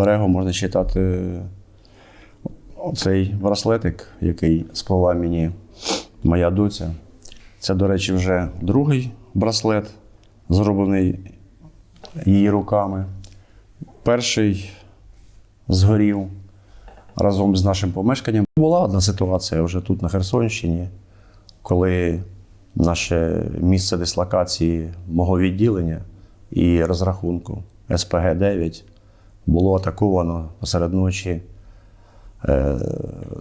берегу можна читати оцей браслетик, який сплела мені моя доця. Це, до речі, вже другий браслет, зроблений її руками. Перший згорів разом з нашим помешканням. Була одна ситуація вже тут, на Херсонщині, коли наше місце дислокації мого відділення і розрахунку СПГ-9 було атаковано посеред ночі е,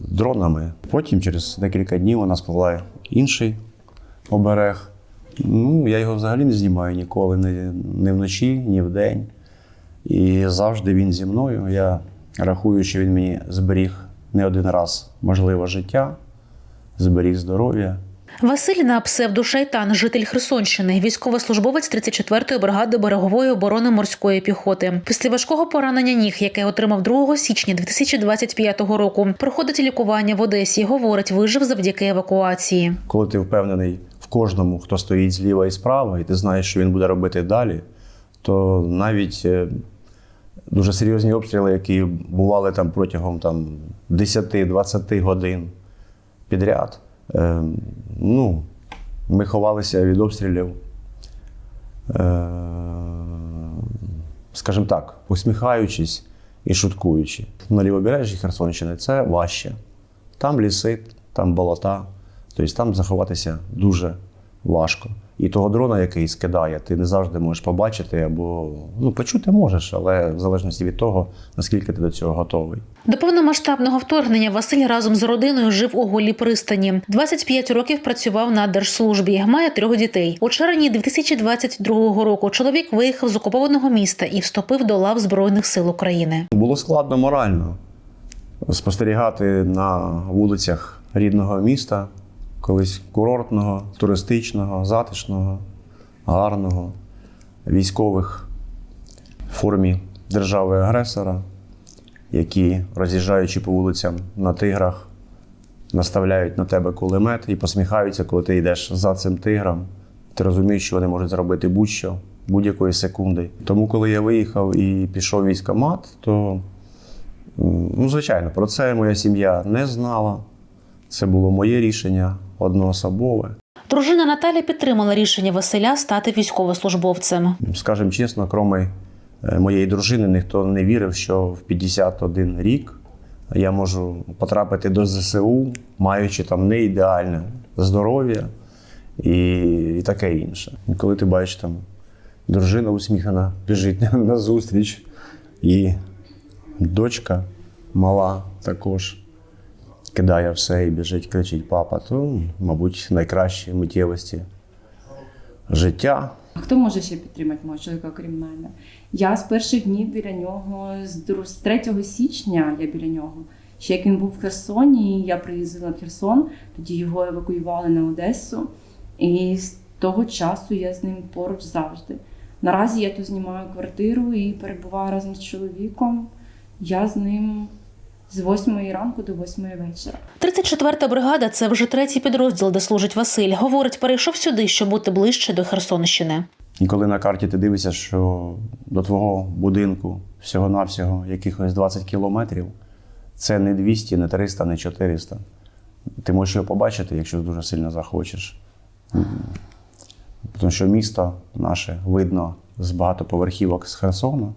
дронами. Потім, через декілька днів, у нас спливає інший оберег. Ну, я його взагалі не знімаю ніколи, ні, ні вночі, ні вдень. І завжди він зі мною. Я рахую, що він мені зберіг не один раз можливе життя, зберіг здоров'я. Василь на псевдо Шайтан, житель Херсонщини, військовослужбовець 34-ї бригади берегової оборони морської піхоти. Після важкого поранення ніг, яке отримав 2 січня 2025 року, проходить лікування в Одесі. Говорить, вижив завдяки евакуації. Коли ти впевнений в кожному, хто стоїть зліва і справа, і ти знаєш, що він буде робити далі, то навіть е, дуже серйозні обстріли, які бували там протягом там, 10-20 годин підряд, е, ну, ми ховалися від обстрілів. Е, скажімо так, усміхаючись і шуткуючи. На лівобережжі Херсонщини це важче. Там ліси, там болота, тобто там заховатися дуже важко. І того дрона, який скидає, ти не завжди можеш побачити або ну, почути можеш, але в залежності від того, наскільки ти до цього готовий. До повномасштабного вторгнення Василь разом з родиною жив у голій пристані. 25 років працював на держслужбі. Має трьох дітей. У червні 2022 року чоловік виїхав з окупованого міста і вступив до лав Збройних сил України. Було складно морально спостерігати на вулицях рідного міста, колись курортного, туристичного, затишного, гарного, військових в формі держави-агресора, які, роз'їжджаючи по вулицям на тиграх, наставляють на тебе кулемет і посміхаються, коли ти йдеш за цим тигром. Ти розумієш, що вони можуть зробити будь-що будь-якої секунди. Тому, коли я виїхав і пішов в військкомат, то ну, звичайно, про це моя сім'я не знала. Це було моє рішення одноособове. Дружина Наталя підтримала рішення Василя стати військовослужбовцем. Скажем чесно, кроме е, моєї дружини, ніхто не вірив, що в 51 рік я можу потрапити до ЗСУ, маючи там не ідеальне здоров'я і, і таке інше. І коли ти бачиш там дружина усміхнена, біжить на зустріч, і дочка мала також кидає все і біжить, кричить папа, то, мабуть, найкращі миттєвості життя. Хто може ще підтримати мого чоловіка, окрім мене? Я з перших днів біля нього, з 3 січня я біля нього. Ще як він був в Херсоні, я приїздила в Херсон, тоді його евакуювали на Одесу. І з того часу я з ним поруч завжди. Наразі я тут знімаю квартиру і перебуваю разом з чоловіком. Я з ним з 8 ранку до 8 вечора. 34-та бригада це вже третій підрозділ, де служить Василь. Говорить, перейшов сюди, щоб бути ближче до Херсонщини. І коли на карті ти дивишся, що до твого будинку всього-навсього якихось 20 кілометрів, це не 200, не 300, не 400. Ти можеш його побачити, якщо дуже сильно захочеш. Тому що місто наше видно з багатоповерхівок з Херсона.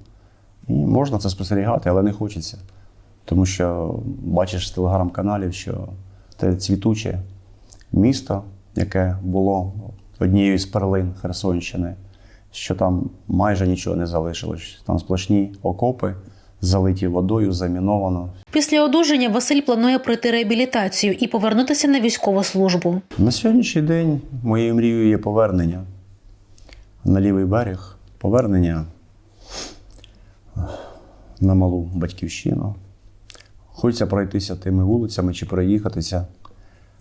І можна це спостерігати, але не хочеться. Тому що бачиш з телеграм-каналів, що це цвітуче місто, яке було однією з перлин Херсонщини, що там майже нічого не залишилось. Там сплошні окопи, залиті водою, заміновано. Після одужання Василь планує пройти реабілітацію і повернутися на військову службу. На сьогоднішній день моєю мрією є повернення на лівий берег, повернення на малу батьківщину. Хочеться пройтися тими вулицями чи проїхатися,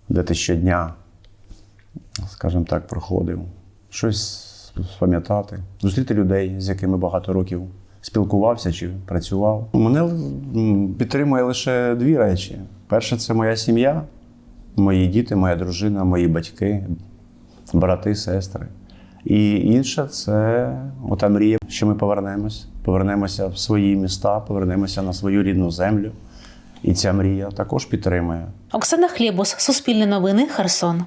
де ти щодня, скажімо так, проходив. Щось спам'ятати, зустріти людей, з якими багато років спілкувався чи працював. Мене підтримує лише дві речі: перше це моя сім'я, мої діти, моя дружина, мої батьки, брати, сестри. І інше це ота мрія, що ми повернемось, повернемося в свої міста, повернемося на свою рідну землю. І ця мрія також підтримує. Оксана Хлєбус, Суспільне новини, Херсон.